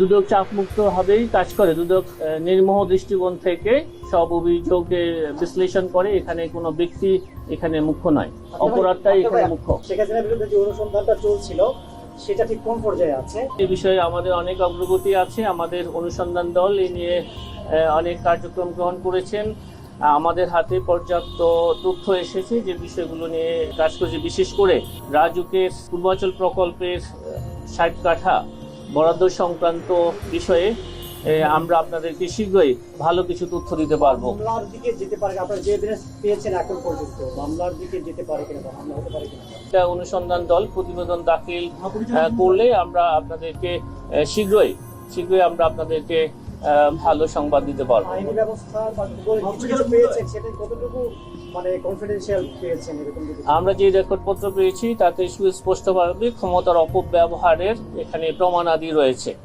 দুদক চাপমুক্ত ভাবেই কাজ করে। দুদক নির্মোহ দৃষ্টিকোণ থেকে সব অভিযোগের বিশ্লেষণ করে এখানে কোনো ব্যক্তি এখানে মুখ্য নয়। অপরাধটাই এখানে মুখ্য। শেখ হাসিনার বিরুদ্ধে যে অনুসন্ধানটা চলছিল সেটা ঠিক কোন পর্যায়ে আছে? এই বিষয়ে আমাদের অনেক অগ্রগতি আছে। আমাদের অনুসন্ধান দল এই নিয়ে অনেক কার্যক্রম গ্রহণ করেছেন। আমাদের হাতে পর্যাপ্ত তথ্য এসেছে যে বিষয়গুলো নিয়ে কাজ করেছে। বিশেষ করে রাজুকের পূর্বাচল প্রকল্পের ষাট কাঠা বরাদ্দ সংক্রান্ত বিষয়ে আমরা আপনাদেরকে শীঘ্রই ভালো কিছু তথ্য দিতে পারব। মামলার দিকে যেতে পারে আপনারা যে এভিডেন্স পেয়েছেন এখন পর্যন্ত মামলার দিকে যেতে পারে কিনা মামলা হতে পারে কিনা? একটা অনুসন্ধান দল প্রতিবেদন দাখিল আহ, করলে আমরা আপনাদেরকে শীঘ্রই শীঘ্রই আমরা আপনাদেরকে ভালো সংবাদ দিতে পারব। মানে আমরা যে রেকর্ডপত্র পেয়েছি তাতে সুস্পষ্টভাবে ক্ষমতার অপব্যবহারের এখানে প্রমাণাদি রয়েছে।